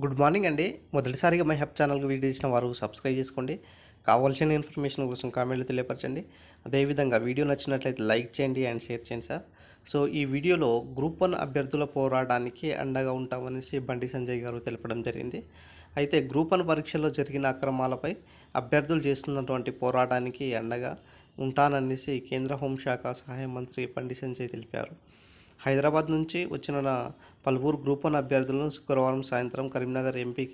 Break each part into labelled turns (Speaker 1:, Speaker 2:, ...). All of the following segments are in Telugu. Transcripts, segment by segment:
Speaker 1: గుడ్ మార్నింగ్ అండి. మొదటిసారిగా మై హెప్ ఛానల్కి వీడియో ఇచ్చిన వారు సబ్స్క్రైబ్ చేసుకోండి. కావాల్సిన ఇన్ఫర్మేషన్ కోసం కామెంట్లు తెలియపరచండి. అదేవిధంగా వీడియో నచ్చినట్లయితే లైక్ చేయండి అండ్ షేర్ చేయండి సార్. సో ఈ వీడియోలో గ్రూప్ వన్ అభ్యర్థుల పోరాటానికి అండగా ఉంటామనేసి బండి సంజయ్ గారు తెలపడం జరిగింది. అయితే గ్రూప్ వన్ పరీక్షల్లో జరిగిన అక్రమాలపై అభ్యర్థులు చేస్తున్నటువంటి పోరాటానికి అండగా ఉంటాననేసి కేంద్ర హోంశాఖ సహాయ మంత్రి బండి సంజయ్ తెలిపారు. హైదరాబాద్ నుంచి వచ్చిన పలువురు గ్రూప్ వన్ అభ్యర్థులను శుక్రవారం సాయంత్రం కరీంనగర్ ఎంపీ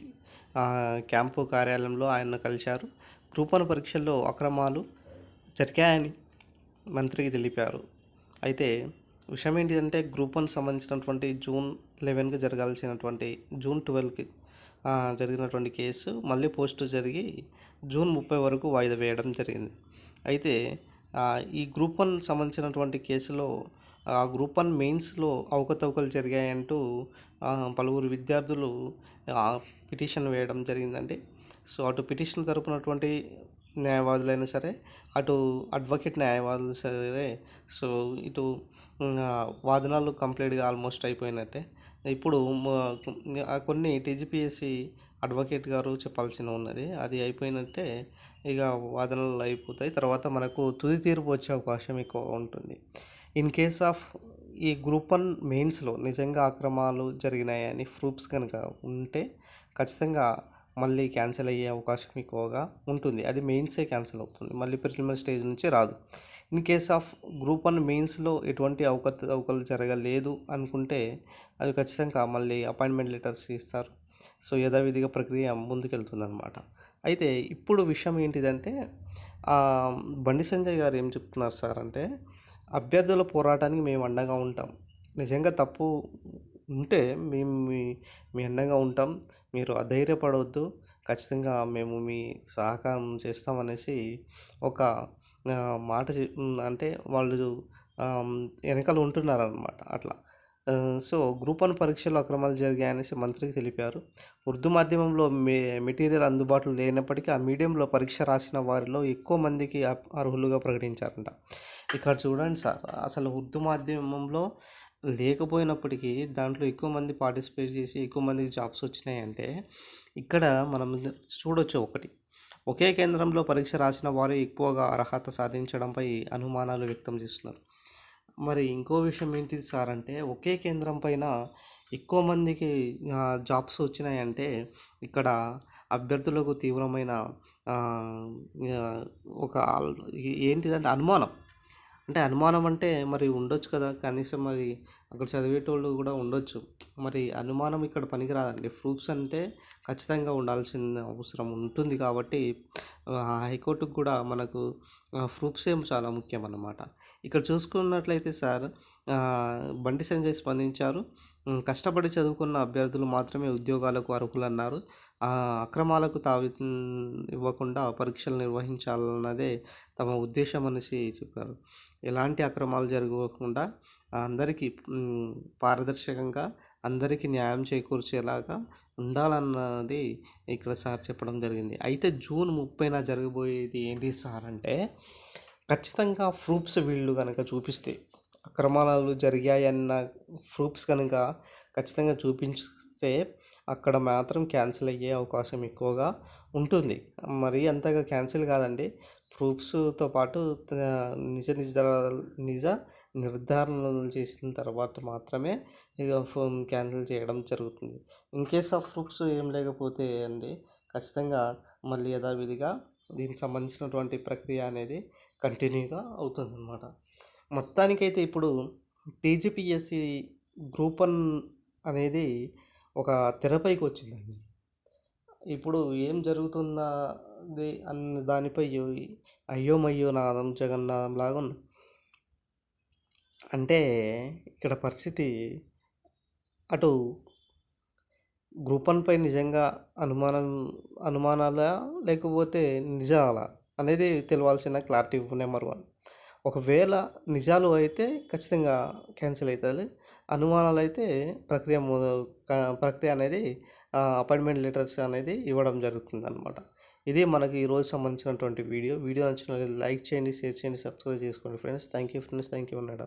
Speaker 1: క్యాంపు కార్యాలయంలో ఆయన కలిశారు. గ్రూప్ వన్ పరీక్షల్లో అక్రమాలు జరిగాయని మంత్రికి తెలిపారు. అయితే విషయం ఏంటిదంటే గ్రూప్ వన్ సంబంధించినటువంటి జూన్ లెవెన్కి జరగాల్సినటువంటి జూన్ ట్వెల్వ్కి జరిగినటువంటి కేసు మళ్ళీ పోస్టు జరిగి జూన్ ముప్పై వరకు వాయిదా వేయడం జరిగింది. అయితే ఈ గ్రూప్ వన్ సంబంధించినటువంటి కేసులో ఆ గ్రూప్ వన్ మెయిన్స్లో అవకతవకలు జరిగాయంటూ పలువురు విద్యార్థులు పిటిషన్ వేయడం జరిగిందండి. సో అటు పిటిషన్ తరపునటువంటి న్యాయవాదులైనా సరే అటు అడ్వకేట్ న్యాయవాదులు సరే సో ఇటు వాదనాలు వాదనలు కంప్లీట్గా ఆల్మోస్ట్ అయిపోయినట్టే. ఇప్పుడు కొన్ని టీజీపీఎస్సి అడ్వకేట్ గారు చెప్పాల్సిన ఉన్నది. అది అయిపోయినట్టే ఇక వాదనలు అయిపోతాయి. తర్వాత మనకు తుది తీర్పు వచ్చే అవకాశం ఎక్కువ ఉంటుంది. ఇన్ కేస్ ఆఫ్ ఈ గ్రూప్ వన్ మెయిన్స్లో నిజంగా అక్రమాలు జరిగినాయని ప్రూఫ్స్ కనుక ఉంటే ఖచ్చితంగా మళ్ళీ క్యాన్సిల్ అయ్యే అవకాశం ఎక్కువగా ఉంటుంది. అది మెయిన్సే క్యాన్సిల్ అవుతుంది. మళ్ళీ ప్రిలిమినరీ స్టేజ్ నుంచి రాదు. In case of group one మెయిన్స్లో ఎటువంటి అవకత అవకలు జరగలేదు అనుకుంటే అది ఖచ్చితంగా మళ్ళీ అపాయింట్మెంట్ లెటర్స్ ఇస్తారు. సో యథావిధిగా ప్రక్రియ ముందుకెళ్తుందన్నమాట. అయితే ఇప్పుడు విషయం ఏంటిదంటే బండి సంజయ్ గారు ఏం చెప్తున్నారు సార్ అంటే అభ్యర్థుల పోరాటానికి మేము అండగా ఉంటాం. నిజంగా తప్పు ఉంటే మేము మీ మీ అండగా ఉంటాం. మీరు అధైర్యపడవద్దు. ఖచ్చితంగా మేము మీ సహకారం చేస్తామనేసి ఒక మాట అంటే వాళ్ళు వెనకలు వెనకాల ఉంటున్నారనమాట అట్లా. సో గ్రూప్ వన్ పరీక్షలో అక్రమాలు జరిగాయనేసి మంత్రికి తెలిపారు. ఉర్దూ మాధ్యమంలో మే మెటీరియల్ అందుబాటులో లేనప్పటికీ ఆ మీడియంలో పరీక్ష రాసిన వారిలో ఎక్కువ మందికి అర్హులుగా ప్రకటించారంట. ఇక్కడ చూడండి సార్ అసలు ఉర్దూ మాధ్యమంలో లేకపోయినప్పటికీ దాంట్లో ఎక్కువ మంది పార్టిసిపేట్ చేసి ఎక్కువ మందికి జాబ్స్ వచ్చినాయంటే ఇక్కడ మనం చూడొచ్చు ఒకటి. ఒకే కేంద్రంలో పరీక్ష రాసిన వారు ఎక్కువగా అర్హత సాధించడంపై అనుమానాలు వ్యక్తం చేస్తున్నారు. మరి ఇంకో విషయం ఏంటిది సార్ అంటే ఒకే కేంద్రం పైన ఎక్కువ మందికి జాబ్స్ వచ్చినాయంటే ఇక్కడ అభ్యర్థులకు తీవ్రమైన ఒక ఏంటిదంటే అనుమానం. అంటే అనుమానం అంటే మరి ఉండొచ్చు కదా. కనీసం మరి అక్కడ చదివేటోళ్ళు కూడా ఉండొచ్చు. మరి అనుమానం ఇక్కడ పనికిరాదండి. ప్రూఫ్స్ అంటే ఖచ్చితంగా ఉండాల్సిన అవసరం ఉంటుంది కాబట్టి హైకోర్టుకు కూడా మనకు ప్రూఫ్స్ ఏం చాలా ముఖ్యం అన్నమాట ఇక్కడ చూసుకున్నట్లయితే సార్ బండి సంజయ్ స్పందించారు. కష్టపడి చదువుకున్న అభ్యర్థులు మాత్రమే ఉద్యోగాలకు అర్హులన్నారు. అన్నారు అక్రమాలకు తావి ఇవ్వకుండా పరీక్షలు నిర్వహించాలన్నదే తమ ఉద్దేశం అనేసి చెప్పారు. ఎలాంటి అక్రమాలు జరగకుండా అందరికీ పారదర్శకంగా అందరికీ న్యాయం చేకూర్చేలాగా ఉండాలన్నది ఇక్కడ సార్ చెప్పడం జరిగింది. అయితే జూన్ ముప్పైన జరగబోయేది ఏంటి సార్ అంటే ఖచ్చితంగా ప్రూఫ్స్ వీళ్ళు కనుక చూపిస్తే అక్రమాలు జరిగాయన్న ప్రూఫ్స్ కనుక ఖచ్చితంగా చూపించితే అక్కడ మాత్రం క్యాన్సిల్ అయ్యే అవకాశం ఎక్కువగా ఉంటుంది. మరి అంతగా క్యాన్సిల్ కాదండి. ప్రూఫ్స్తో పాటు నిజ నిజ నిజ నిర్ధారణలు చేసిన తర్వాత మాత్రమే ఇక ఫోన్ క్యాన్సిల్ చేయడం జరుగుతుంది. ఇన్ కేస్ ఆఫ్ ప్రూఫ్స్ ఏం లేకపోతే అండి ఖచ్చితంగా మళ్ళీ యథావిధిగా దీనికి సంబంధించినటువంటి ప్రక్రియ అనేది కంటిన్యూగా అవుతుందన్నమాట. మొత్తానికైతే ఇప్పుడు టీజీపీఎస్సి గ్రూప్ వన్ అనేది ఒక తెరపైకి వచ్చిందండి. ఇప్పుడు ఏం జరుగుతున్నది అన్న దానిపై అయ్యోమయ్యో నాదం జగన్నాథం లాగా ఉంది అంటే ఇక్కడ పరిస్థితి అటు గ్రూప్ వన్ పై నిజంగా అనుమానం అనుమానాలా లేకపోతే నిజాలా అనేది తెలవాల్సిన క్లారిటీ నెంబర్ వన్. ఒకవేళ నిజాలు అయితే ఖచ్చితంగా క్యాన్సిల్ అవుతుంది. అనుమానాలు అయితే ప్రక్రియ ప్రక్రియ అనేది అపాయింట్మెంట్ లెటర్స్ అనేది ఇవ్వడం జరుగుతుంది అనమాట ఇది మనకి ఈరోజు సంబంధించినటువంటి వీడియో. వీడియో నచ్చినట్లయితే లైక్ చేయండి షేర్ చేయండి సబ్స్క్రైబ్ చేసుకోండి friends. Thank you friends. Thank you ఉన్నాడు